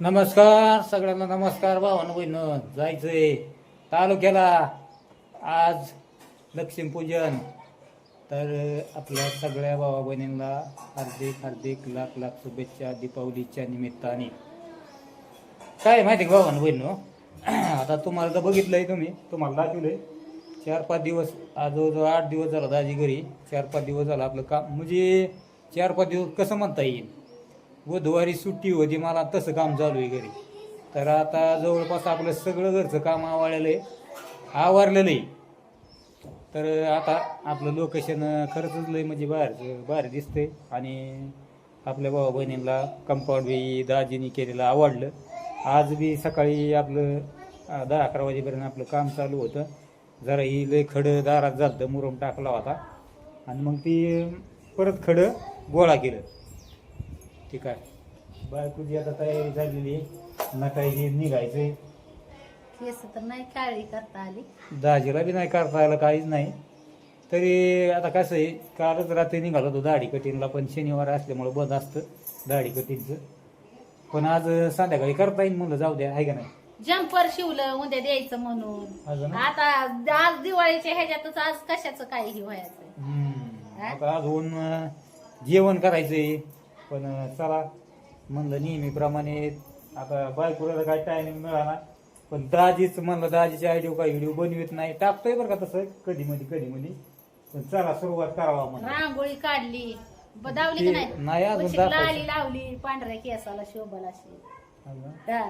नमस्कार सगळ्यांना नमस्कार भावानं बहिण जायचंय तालुक्याला. आज लक्ष्मीपूजन. तर आपल्या सगळ्या भावा बहिणींना हार्दिक हार्दिक लाख लाख शुभेच्छा दीपावलीच्या निमित्ताने. काय माहिती का भावानं बहिण? आता तुम्हाला तर बघितलंय तुम्ही तुम्हाला दाखवलंय. चार पाच दिवस आज जवळजवळ आठ दिवस झाला दाजी घरी. चार पाच दिवस झाला आपलं काम. म्हणजे चार पाच दिवस कसं म्हणता येईल? बुधवारी सुट्टी होती मला तसं काम चालू आहे घरी. तर आता जवळपास आपलं सगळं घरचं काम आवडलेलं आहे आवरलेलं आहे. तर आता आपलं लोकेशन खरंच लय म्हणजे बाहेर बाहेर दिसतंय. आणि आपल्या भाऊ बहिणींना कंपाऊंड बी दाजीनी केलेलं आवडलं. आज बी सकाळी आपलं दहा अकरा वाजेपर्यंत आपलं काम चालू होतं. जरा ही लय खडं दारात झालं मुरम टाकला होता. आणि मग ती परत खडं गोळा केलं. ठीक आहे. बायकोची आता तयारी झालेली आहे. नकायची निघायचंय. केस तर नाही काळी करता आली. दाजीला बी नाही करता आलं काहीच नाही. तरी आता कसं आहे कालच रात्री निघालो होतो दाढी कटिंगला पण शनिवार असल्यामुळं बंद असतं दाढी कटिंगचं. पण आज संध्याकाळी करता येईल म्हणलं जाऊ द्या आहे का नाही? जम्पर शिवलं उद्या द्यायचं म्हणून. आता आज दिवाळीच्या ह्याच्यातच आज कशाचं काही हे व्हायचं? हम्म. आता अजून अं, जेवण करायचंय. पण चला. म्हणलं नेहमीप्रमाणे आता बायकोला काय टायमिंग मिळाला. पण दाजीच म्हणलं दाजीचे आयडिओ काही व्हिडिओ बनवित नाही. टाकतोय बरं का तसं कधी मध्ये कधी मध्ये पण चला सुरुवात करावा म्हणलं. रांगोळी काढली. बदावली की ते नाही? अजून उशीर दाखवायचं. लाली लावली पांढऱ्या केसाला शोभला अशी. हा.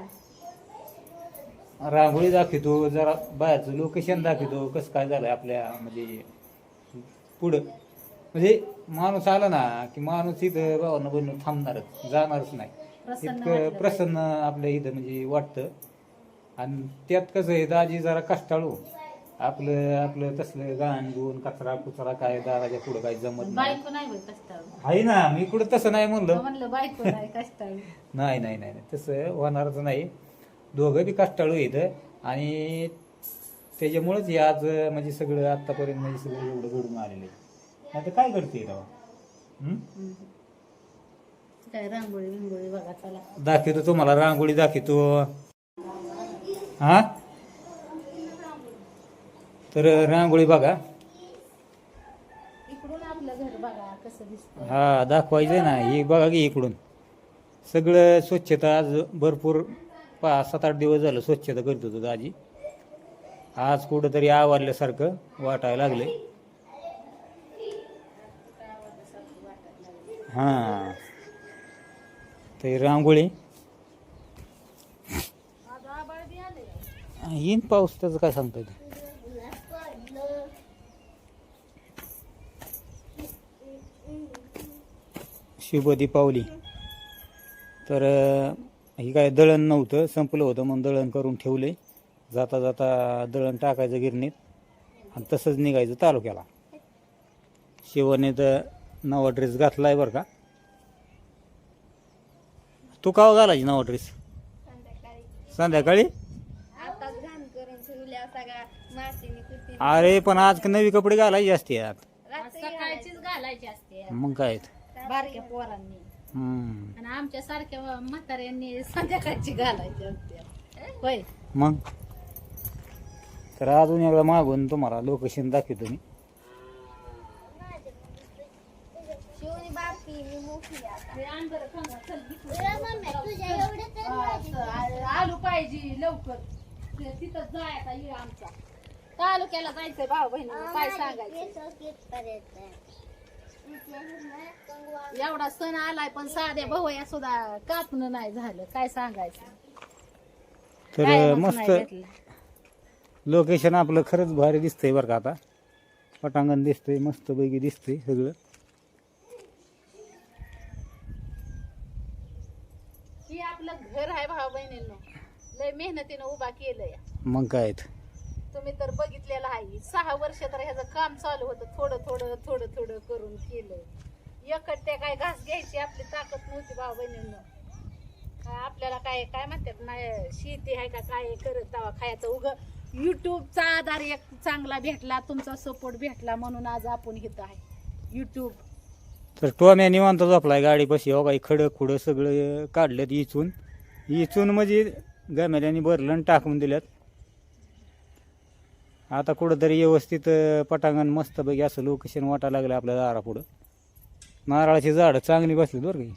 रांगोळी दाखवतो जरा बाहेरचं लोकेशन दाखवतो कसं काय झालंय आपल्या म्हणजे पुढं. म्हणजे माणूस आला ना की माणूस इथं भावानं बनून थांबणारच जाणारच नाही. इतकं प्रसन्न आपल्या इथं म्हणजे वाटतं. आणि त्यात कसं आहे दाजी जरा कष्टाळू. आपलं आपलं तसलं गाण गुण कचरा कुचरा काय दाराच्या पुढं काय जमत नाही. बायको नाही होय कष्टाळू. आहे ना मी कुठं तसं नाही म्हणलं. म्हणलं बायको नाही कष्टाळू. नाही नाही नाही नाही. तसं होणारच नाही. दोघं बी कष्टाळू येतं आणि त्याच्यामुळंच हे आज म्हणजे सगळं आतापर्यंत म्हणजे सगळं एवढं घडून आलेलं आहे. नाही तर काय तेव्हा. काय रांगोळी बिंगोळी बघा चला. दाखवतो तुम्हाला रांगोळी दाखवतो. हा? तर रांगोळी बघा. इकडून आपलं घर बघा कसं दिसतं हा दाखवायचं ना. ही बघा की इकडून. सगळं स्वच्छता आज भरपूर पाच सात आठ दिवस झालं स्वच्छता करत होतो दाजी. आज कुठंतरी आवरल्यासारखं वाटायला लागले हां. ते रांगोळी. येईन पाऊस त्याचं काय सांगता येतं? शुभ दीपावली तर हे ही काय दळण नव्हतं संपलं होतं म्हणून दळण करून ठेवले. जाता जाता दळण टाकायचं गिरणीत आणि तसंच निघायचं तालुक्याला. शिवने तर नवा ड्रेस घातलाय बरं का? तू का घालायची नवा ड्रेस संध्याकाळी? अरे पण आज नवी कपडे घालायचे असतात सकाळचीच घालायची असते मग काय? बारक्या पोरांनी. हम्म. आणि आमच्या सारख्या म्हाताऱ्यांनी संध्याकाळची घालायची असते होय. मग? तर अजून एकदा मागून तुम्हाला लोकेशन दाखवतो मी शिवनी बारकी मी मोठी आता हे आण बरं खांदा, चल, इकडं. तुला मम्मी तुझ्या एवढे तर हा, असं, आ- आलू पाहिजे लवकर तिथं जायचा ये आमचा तालुक्याला जायचंय भाऊ बहिणी काय सांगायचं एवढा सण आलाय पण साध्या भावया सुद्धा कापणं नाही झालं. काय सांगायचं? तर मस्त. लोकेशन आपलं खरंच भारी दिसतंय बरं का आता. पटांगण दिसतंय मस्त पैकी दिसतंय सगळं. हे आपलं घर आहे भाऊ बहिणींनो. लय मेहनतीनं उभा केलंय. मग काय. तुम्ही तर बघितलेलं आहे. सहा वर्ष तर ह्याचं काम चालू होतं. थोडं थोडं थोडं थोडं करून केलं एकट्या काय घास घ्यायची आपली ताकद नव्हती भाऊ बहिणींनो. काय आपल्याला काय काय म्हणतात नाही शेती आहे का काय करत तवा खायचं. उग युट्यूबचा आधार एक चांगला भेटला तुमचा सपोर्ट भेटला म्हणून आज आपण इथं आहे. युट्यूब तर टोम्या निवांत झोपलाय गाडी पशी हो काही खडं खुडं सगळं काढलं इचून. इथून म्हणजे गमेल्याने भरलं आणि टाकून दिल्यात. आता कुठंतरी व्यवस्थित पटांगण मस्तपैकी असं लोकेशन वाटायला लागलं आपल्या दारापुढं. नारळाची झाडं चांगली बसली बरं काही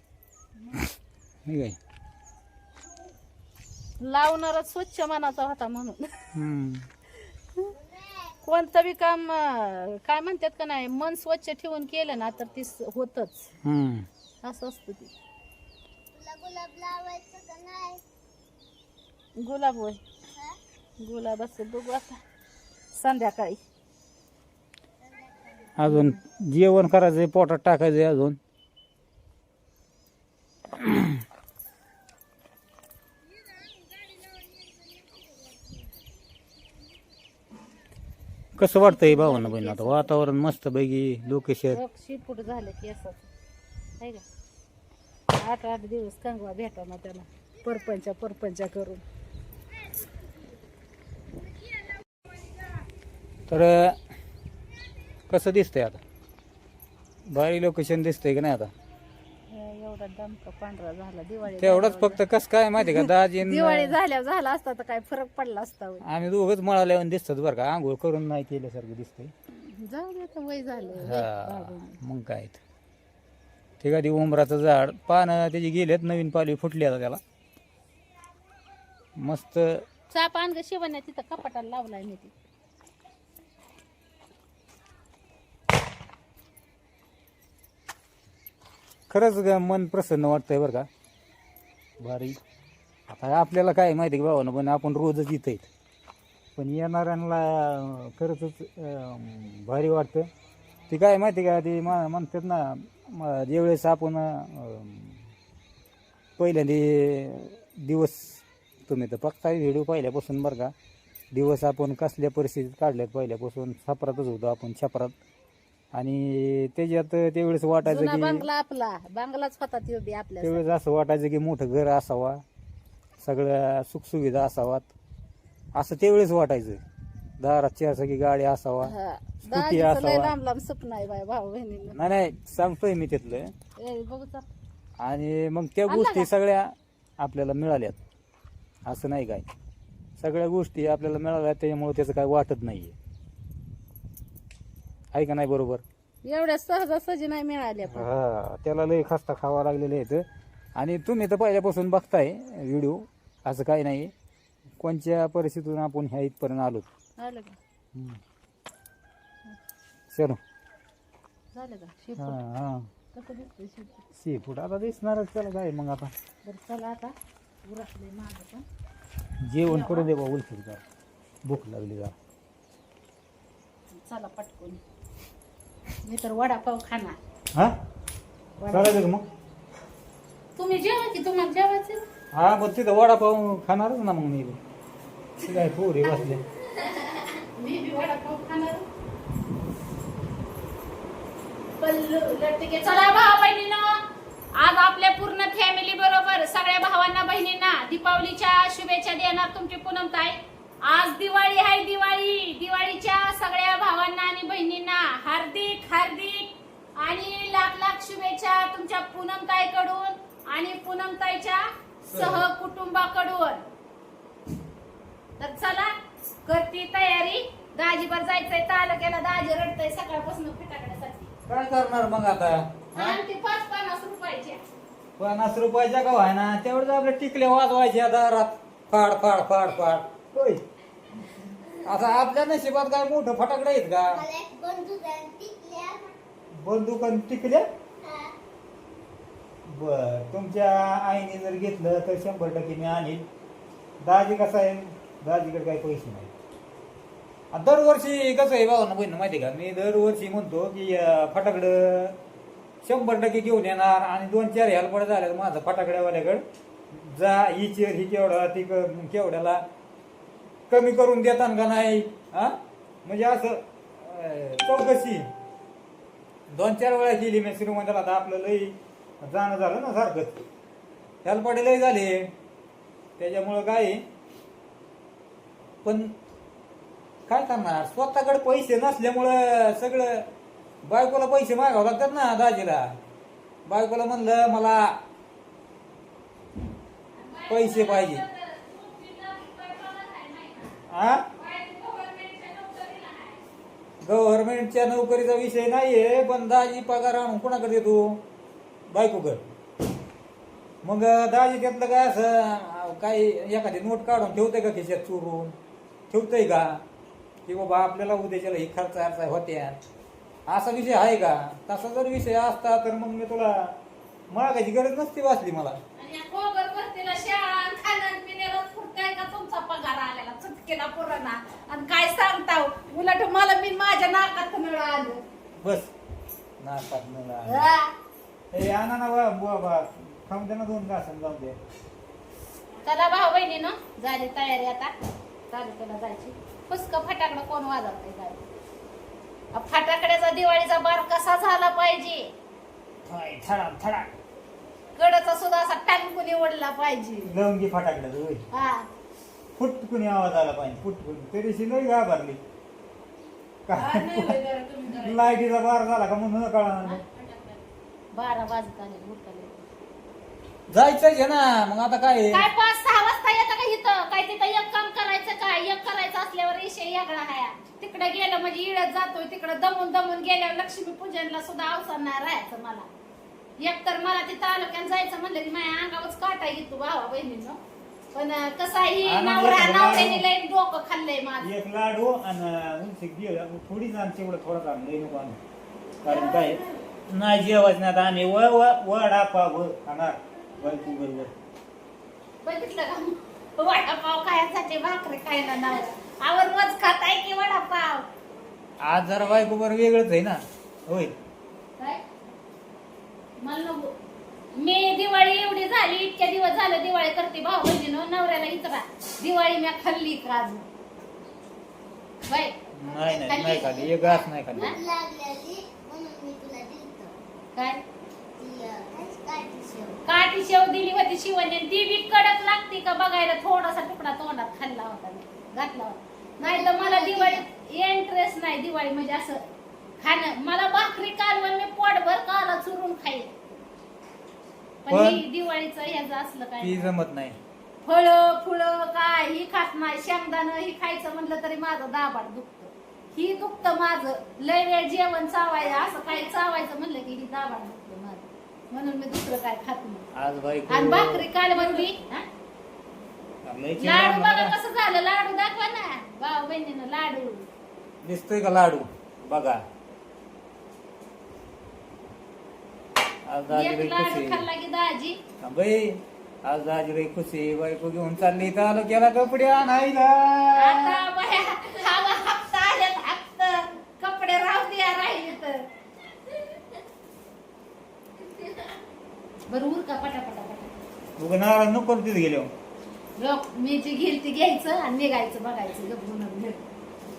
नाही काय? लावणारच स्वच्छ मनाचा होता म्हणून. कोणतं बी काम अं, काय म्हणतात का नाही मन स्वच्छ ठेवून केलं ना तर ती स- होतच. हम्म. असं असतं ते. तुला गुलाब लावायचं का नाही? गुलाब होय. गुलाब असं बघू आता. संध्याकाळी. अजून जेवण करायचंय पोटात टाकायचंय अजून. कसं वाटतंय भावांना बहिण? आता वातावरण मस्त पैकी लोकेशन शिपूट झालं की असं. आहे का? आठ आठ दिवस कंगवा भेटा ना त्याला. परपंचा परपंचा करून. तर कसं दिसतंय आता? भारी लोकेशन दिसतंय का नाही आता? एवढा दमका पांढरा झाला दिवाळी तेवढंच फक्त कसं काय माहिती का दाजी दिवाळी झाल्या झाला असता तर काय फरक पडला असता. आम्ही दोघंच मळाल्यावर दिसतात बरं का आंघोळ करून नाही केल्यासारखं दिसतंय. जाऊ दे आता वय झालं. हा मग काय ते. ते कधी उमराचं झाड. पानं त्याची गेलेत नवीन पालवी फुटली आता त्याला. मस्त चाप आण ग शिवण्या तिथं कपाटाला लावलाय मी ती. खरंच ग मन प्रसन्न वाटतंय बरं का. भारी. आता आपल्याला काय माहिती की भावानं पण आपण रोजच इथं आहेत. पण येणाऱ्यांना खरंच अं, भारी वाटतं ते काय माहिती का ते मा म्हणतात ना म- ज्यावेळेस आपण अं, पहिल्यांदा दिवस तुम्ही तर बघताय व्हिडिओ पहिल्यापासून बरं का. दिवस आपण कसल्या परिस्थितीत काढल्यात पहिल्यापासून छपरातच होतो आपण छपरात. आणि त्याच्यात त्यावेळेस वाटायचं जुना की बांगला आपला. बांगलाच होता तो बी आपल्या त्यावेळेस असं वाटायचं की मोठं घर असावा सगळ्या सुखसुविधा असावात. असं त्यावेळेस वाटायचं. दारात चारचाकी गाडी असावा हा. स्कूटी लय असावा. लांब लांब स्वप्न आहे बाय भाऊ बहिणीनं. नाही नाही सांगतोय मी तिथलं ए, बघू चल. आणि मग त्या आणला गोष्टी का? सगळ्या आपल्याला मिळाल्यात. असं नाही काय. सगळ्या गोष्टी आपल्याला मिळाल्या त्याच्यामुळे त्याचं काय वाटत नाहीये. आहे का नाही बरोबर? एवढ्या सहजासहजी नाही मिळाल्या पण. हा त्याला लय खस्ता खावा लागलेले आहेत. आणि तुम्ही तर पहिल्यापासून बघताय व्हिडिओ असं काही नाही. कोणत्या परिस्थितीतून आपण ह्या इथपर्यंत आलो? का? चलो. झालं का? हा शिपूट हा. कसं दिसतंय शिपूट सी फूड आता दिसणारच त्याला काय मग आता. बरं चला आता. उरकले माझं पण. जेवण करून दे बा जा. भूक लागली जा. चला पटकून. मी तर वडापाव खाणार. हा? चालायचं का मग? तुम्ही जेवा की तुम्हाला जेवायचं? हा मग तिथं वडापाव खाणारच ना मग मी. ते काय पोरी बसले. मी बी वडापाव खाणार. पल्लू लटके. चला भाऊ बहिणीनं आज आपल्या पूर्ण फॅमिली बरोबर सगळ्या भावांना बहिणींना दीपावलीच्या शुभेच्छा देणार तुमची पूनमताई आज दिवाळी आहे दिवाळी. दिवाळीच्या सगळ्या भावांना आणि बहिणींना हार्दिक हार्दिक आणि लाख लाख शुभेच्छा तुमच्या पूनमताईकडून आणि पूनमताईच्या सहकुटुंबाकडून. तर चला करती तयारी. दाजीवर जायचंय तालुक्याला दाजी रडतय सकाळपासून फिटाकड्यासाठी काय करणार मग आता? आणि ते पाच पन्नास रुपयाच्या पन्नास रुपयाच्या का व्हाय ना तेवढंच आपले टिकले वाजवायचे दारात फाड फाड फाड फाड. होय. आता आपल्या नशिबात काय मोठं फटाकडे आहेत का? मला एक टिकल्या बंदूक आणि टिकल्या हा. बर तुमच्या आईने जर घेतलं तर शंभर टक्के मी आणीन. दाजी कसं आहे? दाजीकडे काही पैसे नाही. दरवर्षी कसं आहे भाऊ बहिण माहिती आहे का? मी दरवर्षी म्हणतो की अं, फटाकडं शंभर टक्के घेऊन येणार आणि दोन चार ह्यालपड झाल्या माझं फटाकड्यावाल्याकडं जा ही चेर ही केवढा ती क- केवढ्याला कमी करून देतान का नाही? हा? म्हणजे असं चौकशी. दोन चार वेळा केली मी श्रीमंताला आता आपलं लई जाणं झालं ना सारखंच हेलपाटे लई झाले. त्याच्यामुळं काय? पण काय करणार? स्वतःकडे पैसे नसल्यामुळं सगळं बायकोला पैसे मागावं लागतात ना दाजीला. बायकोला म्हणलं मला पैसे पाहिजे. हा? गव्हर्नमेंटच्या नोकरीचा विषय नाहीये पण दाजी पगार आणून कोणाकडे देतो? बायकोकड. मग दाजी त्यातलं काय असं काही एखादी नोट काढून ठेवतंय का खिशात चोरून? ठेवतंय का? की बाबा आपल्याला उद्याच्याला ही खर्च अर्चा होत्या. असा विषय आहे का? तसा जर विषय असता तर मग मी तुला मागायची गरज नसती वाचली मला आणि या कोबर भरतीला शाळा आणि खाणं पिण्याला फुटकाय का तुमचा पगार चटकेला पुराणा आणि काय सांगताव उलट मला मी माझ्या नाकात नळ आलं बस. नाकात मला हा. ए आणा ना बा बुवा बा. खाऊन दे ना दोन घासून जाऊन दे. चला भाऊ बहिणीनं. झाली तयारी आता. चालू त्याला जायची. फुसक फटाकडं कोण वाजवतंय काय फटाकड्याचा दिवाळीचा बार कसा झाला पाहिजे. हाय, थडा थडा कडचा सुद्धा असा टांगकुनी ओढला पाहिजे. लवंगी फटाकडे हा. फुटकुनी आवाज आला पाहिजे फुटकुनी तरीशी लई घाबरली. काय लाईटीचा बार झाला का म्हणून कळा बारा वाजत आले उठले जायचंच आहे ना मग आता काय? आहे? काय पाच सहा वाजता येतं का इथं? काय तिथं एक काम करायचं काय एक करायचं असल्यावर विषय वेगळा आहे. तिकडे गेलं म्हणजे इडत जातोय तिकडे दमून दमून गेल्यावर लक्ष्मी पूजनला सुद्धा अवसर नाही राहायचं मला. एक तर मला तिथं तालुक्यात जायचं म्हणलं की माझ्या अंगावरच काटा येतो भावा बहिणीनं पण कसं आहे ही नवरा. नवऱ्याने लई डोकं खाल्लंय माझं. एक लाडू आणि उंची घे थोडीच आमची एवढं थोडं काम लई नको आणू. कारण काय? नाही जेवायचं आम्ही व वडा पाव खाणार. बायको बरोबर. बघितलं का? वडापाव खायसाठी भाकरी खायला नाव. आवर रोज खाताय की वडापाव? आज जरा बायको बरोबर वेगळंच आहे ना. होय. काय? मला नको. मी दिवाळी एवढी झाली इतक्या दिवस झाले दिवाळी करते भाऊ इतरा दिवाळी मी खाल्ली का अजून. बाय नाही नाही नाही खाली एक घास नाही खाली? लागलेली म्हणून मी तुला दिलतो काय? ती अं, काहीच काढली शेव. काठी शेव दिली होती शिवण्या. ती बी कडक लागते का बघायला. थोडासा तुकडा तोंडात खाल्ला होता मी, घातला होता. नाही तर मला दिवाळीत इंटरेस्ट नाही दिवाळी. म्हणजे असं खाणं. मला भाकरी कालवण मी पोटभर काला चुरून खाईल. पण पण- ही दिवाळीचं ह्याचं असलं काय ती जमत नाही. फळ फुळ काय ही खात नाही. शेंगदाणं ही खायचं म्हणलं तरी माझं दाबाड दुखतं. ही दुखतं माझं. लय वेळ जेवण चावायचं असं काही चावायचं म्हणलं की ही दाबाड दुखतं माझं म्हणून मी दुसरं काय खात नाही. आणि भाकरी काल बनली चिंता लाडू बघा. कसं झालं लाडू दाखवा ना. भाऊ बहिणीनं लाडू. दिसतोय का लाडू? बघा. आज दाजी एक लाडू खाल्ला की दाजी? आज दाजी लई खुशी बायको घेऊन चालली. तर केला कपडे आणायला. आता बाया हप्ता हप्ता. कपडे राहू द्या राहिले तर. बरं उर का पटा उगा नको तिथे गेलो लोक मी जी घेईल ती घ्यायचं आणि निघायचं बघायचं गप्पून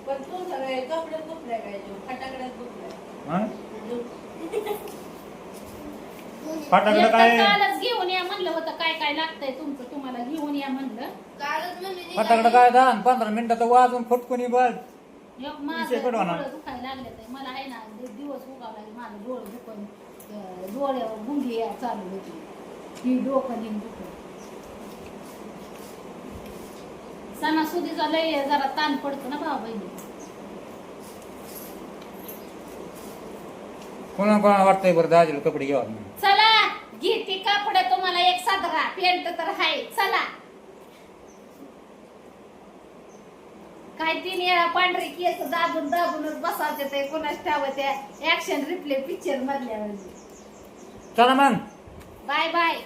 पण तू सगळे कपडे कुठले काय फटाकड्यात कुठले? हा? फटाकडं काय? कालच घेऊन म्हणलं होतं काय काय लागतंय तुमचं? तुम्हाला घेऊन या म्हणलं. कालच म्हणली फटाकडं काय दहा आणि पंधरा मिनिटात वाजून फुटकुनी बघ एक माझं विषय कडवा ना. डोळं दुखायला लागले तर मला आहे ना दि- दिवस उगावला लागले. माझं डोळं दुखून अं, डोळ्यावर गुंगी या चालू होती. ही डोकं लिहून दुखून सणासुदीचा लय जरा ताण पडतो ना भाऊ बहिणी. कोणा कोणाला वाटतंय बरं दाजीला कपडे घ्यावा म्हणून. चला घेते कापड तुम्हाला एक साधरा पेंट तर आहे चला. काय तीन वेळा पांढरे केस दाबून दाबूनच बसावते ते कोणाच ठेवते ऍक्शन रिप्ले पिक्चर मधल्या चला मग. Bye bye